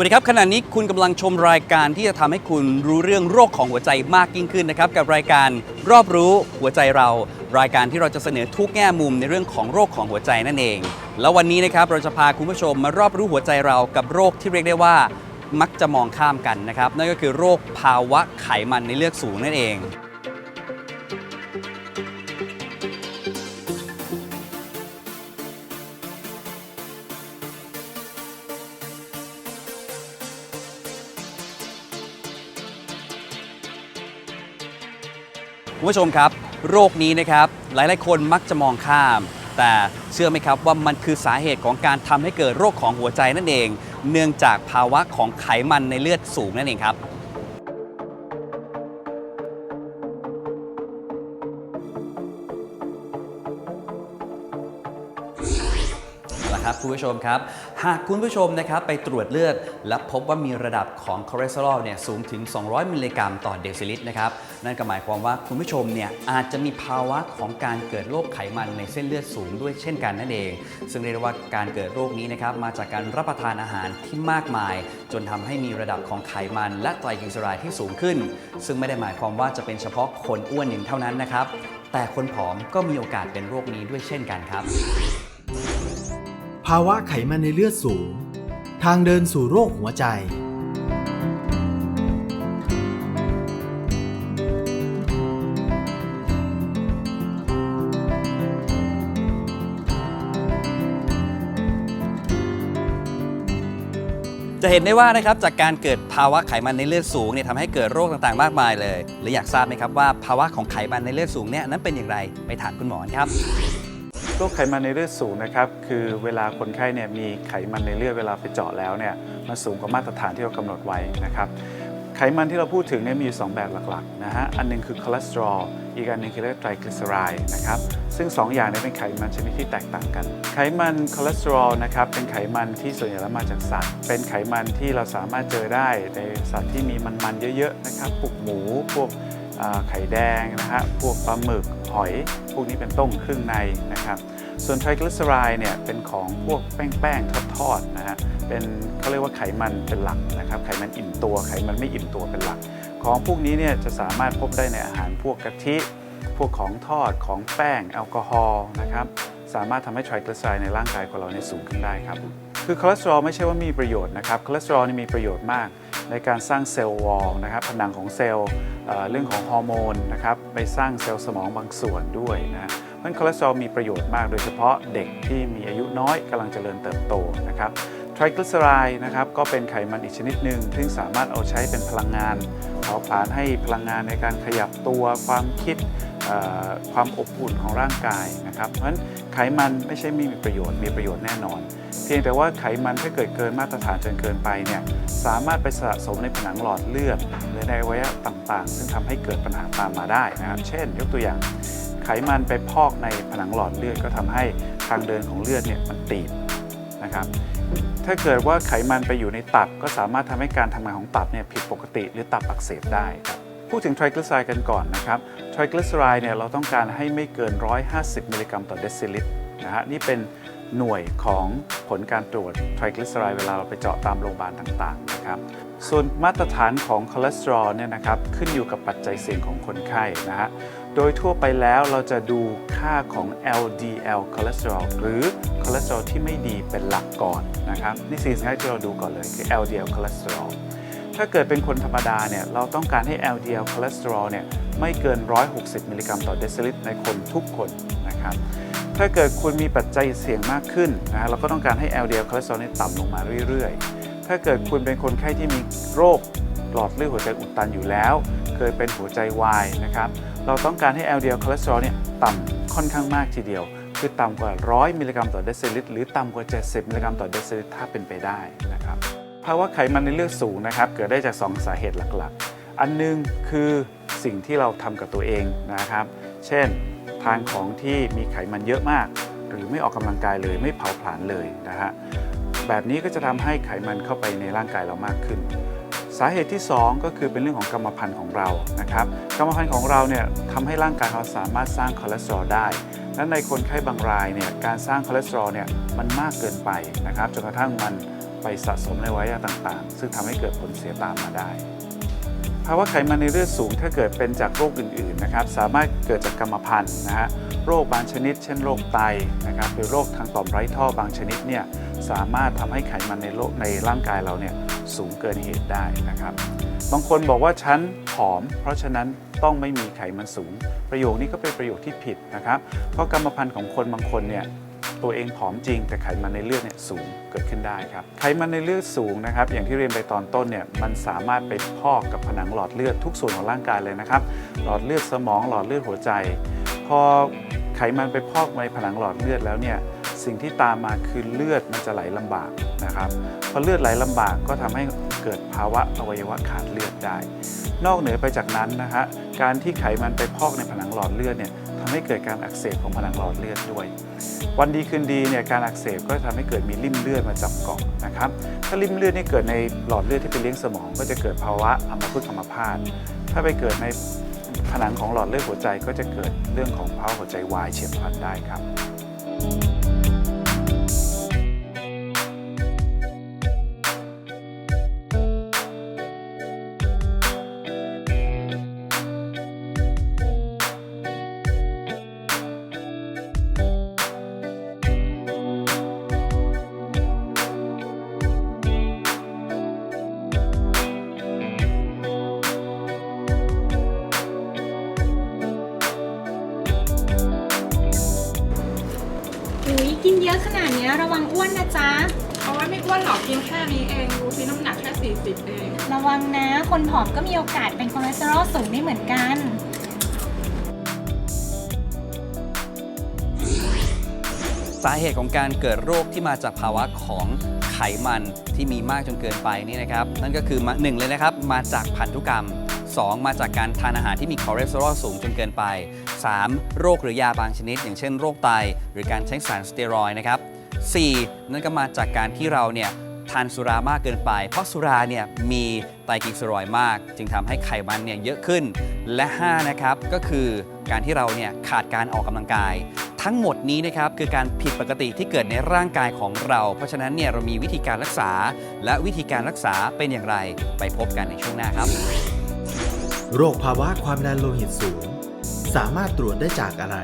วัสดีครับ ขณะนี้คุณกำลังชมรายการที่จะทำให้คุณรู้เรื่องโรคของหัวใจมากยิ่งขึ้นนะครับ กับรายการรอบรู้หัวใจเรา รายการที่เราจะเสนอทุกแง่มุมในเรื่องของโรคของหัวใจนั่นเอง แล้ววันนี้นะครับเราจะพาคุณผู้ชมมารอบรู้หัวใจเรากับโรคที่เรียกได้ว่ามักจะมองข้ามกันนะครับนั่นก็คือโรคภาวะไขมันในเลือดสูงนั่นเอง คุณผู้ชมครับ โรคนี้นะครับหลายๆคนมักจะมองข้าม แต่เชื่อไหมครับว่ามันคือสาเหตุของการทำให้เกิดโรคของหัวใจนั่นเอง เนื่องจากภาวะของไขมันในเลือดสูงนั่นเองครับ คุณผู้ชมครับ หากคุณผู้ชมนะครับไปตรวจเลือด และพบว่ามีระดับของคอเลสเตอรอลเนี่ยสูงถึง 200 มิลลิกรัมต่อเดซิลิตรนะครับนั่นก็หมายความว่าคุณผู้ชมเนี่ยอาจจะมีภาวะของการเกิดโรคไขมันในเส้นเลือดสูงด้วยเช่นกันนั่นเอง ซึ่งเรียกว่าการเกิดโรคนี้นะครับมาจากการรับประทานอาหารที่มากมาย จนทำให้มีระดับของไขมันและไตรกลีเซอไรด์ที่สูงขึ้น ซึ่งไม่ได้หมายความว่าจะเป็นเฉพาะคนอ้วนอย่างเท่านั้นนะครับแต่คนผอมก็มีโอกาสเป็นโรคนี้ด้วยเช่นกันครับ ภาวะไขมันในเลือดสูง ทางเดินสู่โรคหัวใจ จะเห็นได้ว่านะครับจากการเกิดภาวะไขมันในเลือดสูงเนี่ยทำให้เกิดโรคต่างๆ มากมายเลยหรืออยากทราบไหมครับว่าภาวะของไขมันในเลือดสูงเนี่ยนั้นเป็นอย่างไรไปถามคุณหมอครับ โรคไขมันในเลือดสูงนะครับคือเวลาคนไข้เนี่ยมีไขมันในเลือดเวลาไปเจาะแล้วเนี่ยมันสูงกว่ามาตรฐานที่เรากำหนดไว้นะครับไขมันที่เราพูดถึงเนี่ยมีอยู่สองแบบหลักๆนะฮะอันหนึงคือคอเลสเตอรอลอีกอันหนึงคือเรียกไตรกลีเซอไรด์นะครับซึ่งสองอย่างนี้เป็นไขมันชนิดที่แตกต่างกัน ไขมันคอเลสเตอรอลนะครับเป็นไขมันที่ส่วนใหญ่แล้วมาจากสัตว์ เป็นไขมันที่เราสามารถเจอได้ในสัตว์ที่มีมันๆเยอะๆนะครับพวกหมูพวก ไข่แดงนะฮะพวกปลาหมึกหอย พวกนี้เป็นต้มเครื่องในนะครับส่วนไทรกลีเซอไรด์เนี่ยเป็นของพวกแป้งๆทอดๆนะฮะเป็นเขาเรียกว่าไขมันเป็นหลักนะครับไขมันอิ่มตัวไขมันไม่อิ่มตัวเป็นหลัก ของพวกนี้เนี่ยจะสามารถพบได้ในอาหารพวกกะทิ พวกของทอดของแป้งแอลกอฮอล์นะครับสามารถทำให้ไทรกลีเซอไรด์ในร่างกายของเราเนี่ยสูงขึ้นได้ครับคือคอเลสเตอรอลไม่ใช่ว่ามีประโยชน์นะครับคอเลสเตอรอลนี่มีประโยชน์มาก ในการสร้างเซลล์วอลนะครับผนังของเซลล์เรื่องของฮอร์โมนนะครับไปสร้างเซลล์สมองบางส่วนด้วยนะเพราะนั้นคอเลสเตอรอลมีประโยชน์มากโดยเฉพาะเด็กที่มีอายุน้อยกำลังเจริญเติบโตนะครับไทรกลีเซอไรด์นะครับก็เป็นไขมันอีกชนิดหนึ่งซึ่งสามารถเอาใช้เป็นพลังงานเผาผลาญให้พลังงานในการขยับตัวความคิด ความอบอุ่นของร่างกายนะครับเพราะฉะนั้นไขมันไม่ใช่ไม่มีประโยชน์มีประโยชน์แน่นอน เพียงแต่ว่าไขมันถ้าเกิดเกินมาตรฐานจนเกินไปเนี่ยสามารถไปสะสมในผนังหลอดเลือดหรือในอวัยวะต่างๆ ซึ่งทำให้เกิดปัญหาตามมาได้นะครับเช่น ยกตัวอย่าง ไขมันไปพอกในผนังหลอดเลือดก็ทำให้ทางเดินของเลือดเนี่ยมันตีบนะครับถ้าเกิดว่าไขมันไปอยู่ในตับก็สามารถทำให้การทำงานของตับเนี่ยผิดปกติหรือตับอักเสบได้ครับ พูดถึงไทรกลีเซอไรด์กันก่อนนะครับไทรกลีเซอไรด์เนี่ยเราต้องการให้ไม่เกิน 150 มิลลิกรัมต่อเดซิลิตรนะฮะนี่เป็นหน่วยของผลการตรวจไทรกลีเซอไรด์เวลาเราไปเจาะตามโรงพยาบาลต่างๆนะครับส่วนมาตรฐานของคอเลสเตอรอลเนี่ยนะครับขึ้นอยู่กับปัจจัยเสี่ยงของคนไข้นะฮะโดยทั่วไปแล้วเราจะดูค่าของ LDL คอเลสเตอรอลหรือคอเลสเตอรอลที่ไม่ดีเป็นหลักก่อนนะครับนี่สิ่งแรกที่เราดูก่อนเลยคือ LDL คอเลสเตอรอล ถ้าเกิดเป็นคนธรรมดาเนี่ยเราต้องการให้ LDL คอเลสเตอรอลเนี่ยไม่เกิน 160 มิลลิกรัมต่อเดซิลิตรในคนทุกคนนะครับถ้าเกิดคุณมีปัจจัยเสี่ยงมากขึ้นนะฮะเราก็ต้องการให้ LDL คอเลสเตอรอลเนี่ยต่ำลงมาเรื่อยๆ ถ้าเกิดคุณเป็นคนไข้ที่มีโรคหลอดเลือดหัวใจอุดตันอยู่แล้ว เคยเป็นหัวใจวายนะครับเราต้องการให้ LDL คอเลสเตอรอลเนี่ยต่ำค่อนข้างมากทีเดียว คือต่ำกว่า 100 มิลลิกรัมต่อเดซิลิตรหรือต่ำกว่า 70 มิลลิกรัมต่อเดซิลิตรถ้าเป็นไปได้นะครับ ภาวะไขมันในเลือดสูงนะครับ เกิดได้จาก 2 สาเหตุหลักๆ อันหนึงคือสิ่งที่เราทำกับตัวเองนะครับ เช่น ทานของที่มีไขมันเยอะมาก หรือไม่ออกกำลังกายเลยไม่เผาผลาญเลยนะฮะแบบนี้ก็จะทำให้ไขมันเข้าไปในร่างกายเรามากขึ้น สาเหตุที่ 2 ก็คือเป็นเรื่องของกรรมพันธุ์ของเรานะครับกรรมพันธุ์ของเราเนี่ยทำให้ร่างกายเราสามารถสร้างคอเลสเตอรอลได้และในคนไข้บางรายเนี่ยการสร้างคอเลสเตอรอลเนี่ยมันมากเกินไปนะครับจนกระทั่งมัน ไปสะสมในวัยต่างๆ ซึ่งทำให้เกิดผลเสียตามมาได้ภาวะไขมันในเลือดสูงถ้าเกิดเป็นจากโรคอื่นๆนะครับสามารถเกิดจากกรรมพันธุ์นะฮะโรคบางชนิด เช่นโรคไตนะครับหรือโรคทางต่อมไร้ท่อบางชนิดเนี่ยสามารถทำให้ไขมันในโรคในร่างกายเราเนี่ยสูงเกินเหตุได้นะครับบางคนบอกว่าฉันผอม เพราะฉะนั้นต้องไม่มีไขมันสูง ประโยคนี้ก็เป็นประโยคที่ผิดนะครับเพราะกรรมพันธุ์ของคนบางคนเนี่ย ตัวเองผอมจริง แต่ไขมันในเลือดเนี่ยสูงเกิดขึ้นได้ครับไขมันในเลือดสูงนะครับอย่างที่เรียนไปตอนต้นเนี่ยมันสามารถไปพอกกับผนังหลอดเลือดทุกส่วนของร่างกายเลยนะครับหลอดเลือดสมองหลอดเลือดหัวใจ พอไขมันไปพอกในผนังหลอดเลือดแล้วเนี่ยสิ่งที่ตามมาคือเลือดมันจะไหลลำบากนะครับพอเลือดไหลลำบากก็ทำให้เกิดภาวะอวัยวะขาดเลือดได้ นอกเหนือไปจากนั้นนะฮะการที่ไขมันไปพอกในผนังหลอดเลือดเนี่ย ทำให้เกิดการอักเสบของผนังหลอดเลือดด้วย วันดีคืนดีเนี่ยการอักเสบก็จะทำให้เกิดมีริ่มเลือดมาจับเกาะนะครับ ถ้าริ่มเลือดนี่เกิดในหลอดเลือดที่ไปเลี้ยงสมอง ก็จะเกิดภาวะอัมพฤกษ์อัมพาตถ้าไปเกิดในผนังของหลอดเลือดหัวใจก็จะเกิดเรื่องของภาวะหัวใจวายเฉียบพลันได้ครับ อะขนาดเนี้ยระวังอ้วนนะจ๊ะเอาไว้ไม่อ้วนหรอกกินแค่นี้เองดูที่น้ำหนักแค่ 40 เอง ระวังนะ คนผอมก็มีโอกาสเป็นคอเลสเตอรอลสูงได้เหมือนกัน สาเหตุของการเกิดโรคที่มาจากภาวะของไขมันที่มีมากจนเกินไปนี่นะครับ นั่นก็คือมาหนึ่งเลยนะครับ มาจากพันธุกรรม 2 มาจากการทานอาหารที่มีคอเลสเตอรอลสูงจนเกินไป 3. โรคหรือยาบางชนิด อย่างเช่นโรคไต หรือการใช้สารสเตียรอยด์นะครับ 4. นั่นก็มาจากการที่เราเนี่ยทานสุรามากเกินไป เพราะสุราเนี่ยมีไตรกลีเซอรอยด์มาก จึงทำให้ไขมันเนี่ยเยอะขึ้น และ 5 นะครับ ก็คือการที่เราเนี่ยขาดการออกกำลังกาย ทั้งหมดนี้นะครับคือการผิดปกติที่เกิดในร่างกายของเรา เพราะฉะนั้นเนี่ยเรามีวิธีการรักษา และวิธีการรักษาเป็นอย่างไร ไปพบกันในช่วงหน้าครับ โรคภาวะความดันโลหิตสูง สามารถตรวจได้จากอะไร